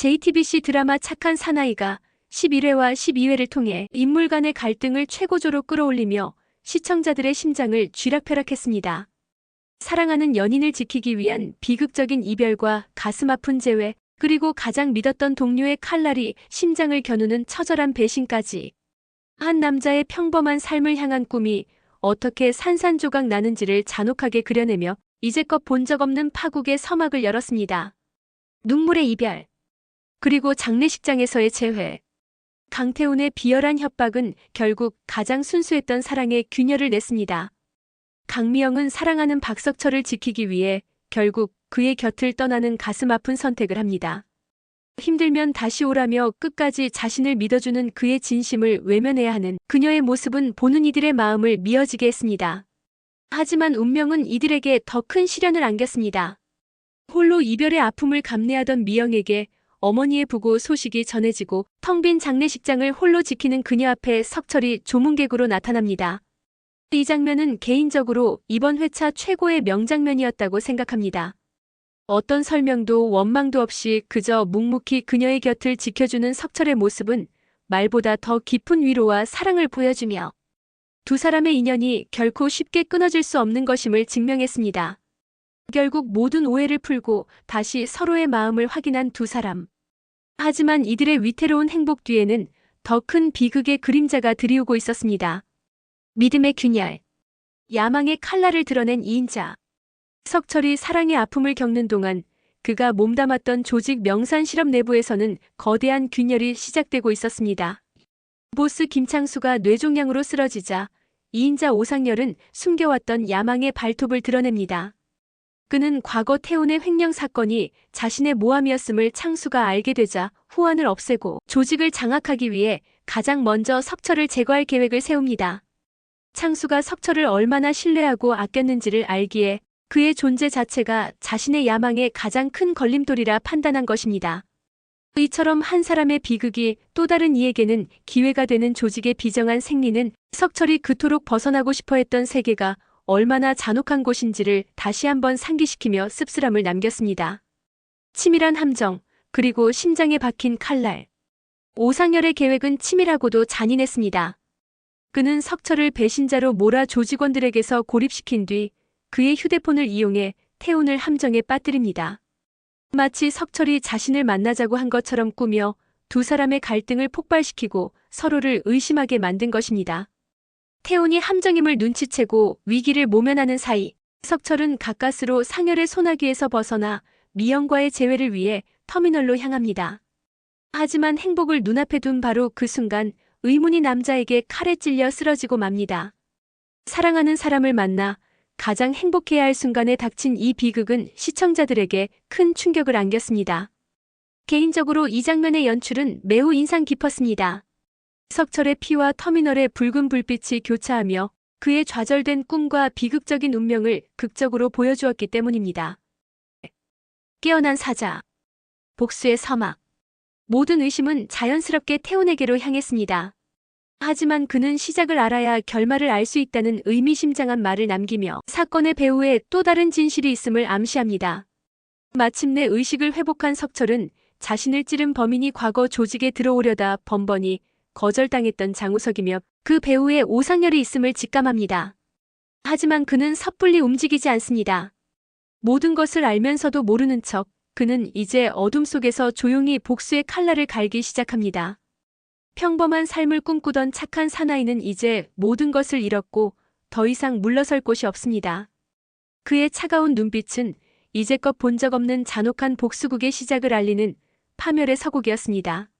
JTBC 드라마 착한 사나이가 11회와 12회를 통해 인물 간의 갈등을 최고조로 끌어올리며 시청자들의 심장을 쥐락펴락했습니다. 사랑하는 연인을 지키기 위한 비극적인 이별과 가슴 아픈 재회, 그리고 가장 믿었던 동료의 칼날이 심장을 겨누는 처절한 배신까지. 한 남자의 평범한 삶을 향한 꿈이 어떻게 산산조각 나는지를 잔혹하게 그려내며 이제껏 본 적 없는 파국의 서막을 열었습니다. 눈물의 이별. 그리고 장례식장에서의 재회. 강태훈의 비열한 협박은 결국 가장 순수했던 사랑의 균열을 냈습니다. 강미영은 사랑하는 박석철을 지키기 위해 결국 그의 곁을 떠나는 가슴 아픈 선택을 합니다. 힘들면 다시 오라며 끝까지 자신을 믿어주는 그의 진심을 외면해야 하는 그녀의 모습은 보는 이들의 마음을 미어지게 했습니다. 하지만 운명은 이들에게 더 큰 시련을 안겼습니다. 홀로 이별의 아픔을 감내하던 미영에게 어머니의 부고 소식이 전해지고 텅 빈 장례식장을 홀로 지키는 그녀 앞에 석철이 조문객으로 나타납니다. 이 장면은 개인적으로 이번 회차 최고의 명장면이었다고 생각합니다. 어떤 설명도 원망도 없이 그저 묵묵히 그녀의 곁을 지켜주는 석철의 모습은 말보다 더 깊은 위로와 사랑을 보여주며 두 사람의 인연이 결코 쉽게 끊어질 수 없는 것임을 증명했습니다. 결국 모든 오해를 풀고 다시 서로의 마음을 확인한 두 사람. 하지만 이들의 위태로운 행복 뒤에는 더 큰 비극의 그림자가 드리우고 있었습니다. 믿음의 균열. 야망의 칼날을 드러낸 이인자. 석철이 사랑의 아픔을 겪는 동안 그가 몸담았던 조직 명산 실험 내부에서는 거대한 균열이 시작되고 있었습니다. 보스 김창수가 뇌종양으로 쓰러지자 이인자 오상열은 숨겨왔던 야망의 발톱을 드러냅니다. 그는 과거 태운의 횡령 사건이 자신의 모함이었음을 창수가 알게 되자 후환을 없애고 조직을 장악하기 위해 가장 먼저 석철을 제거할 계획을 세웁니다. 창수가 석철을 얼마나 신뢰하고 아꼈는지를 알기에 그의 존재 자체가 자신의 야망의 가장 큰 걸림돌이라 판단한 것입니다. 이처럼 한 사람의 비극이 또 다른 이에게는 기회가 되는 조직의 비정한 생리는 석철이 그토록 벗어나고 싶어 했던 세계가 얼마나 잔혹한 곳인지를 다시 한번 상기시키며 씁쓸함을 남겼습니다. 치밀한 함정, 그리고 심장에 박힌 칼날. 오상열의 계획은 치밀하고도 잔인했습니다. 그는 석철을 배신자로 몰아 조직원들에게서 고립시킨 뒤 그의 휴대폰을 이용해 태운을 함정에 빠뜨립니다. 마치 석철이 자신을 만나자고 한 것처럼 꾸며 두 사람의 갈등을 폭발시키고 서로를 의심하게 만든 것입니다. 태운이 함정임을 눈치채고 위기를 모면하는 사이 석철은 가까스로 상열의 소나기에서 벗어나 미영과의 재회를 위해 터미널로 향합니다. 하지만 행복을 눈앞에 둔 바로 그 순간 의문이 남자에게 칼에 찔려 쓰러지고 맙니다. 사랑하는 사람을 만나 가장 행복해야 할 순간에 닥친 이 비극은 시청자들에게 큰 충격을 안겼습니다. 개인적으로 이 장면의 연출은 매우 인상 깊었습니다. 석철의 피와 터미널의 붉은 불빛이 교차하며 그의 좌절된 꿈과 비극적인 운명을 극적으로 보여주었기 때문입니다. 깨어난 사자. 복수의 서막. 모든 의심은 자연스럽게 태훈에게로 향했습니다. 하지만 그는 시작을 알아야 결말을 알 수 있다는 의미심장한 말을 남기며 사건의 배후에 또 다른 진실이 있음을 암시합니다. 마침내 의식을 회복한 석철은 자신을 찌른 범인이 과거 조직에 들어오려다 번번이 거절당했던 장우석이며 그 배후에 오상열이 있음을 직감합니다. 하지만 그는 섣불리 움직이지 않습니다. 모든 것을 알면서도 모르는 척 그는 이제 어둠 속에서 조용히 복수의 칼날을 갈기 시작합니다. 평범한 삶을 꿈꾸던 착한 사나이는 이제 모든 것을 잃었고 더 이상 물러설 곳이 없습니다. 그의 차가운 눈빛은 이제껏 본 적 없는 잔혹한 복수국의 시작을 알리는 파멸의 서곡이었습니다.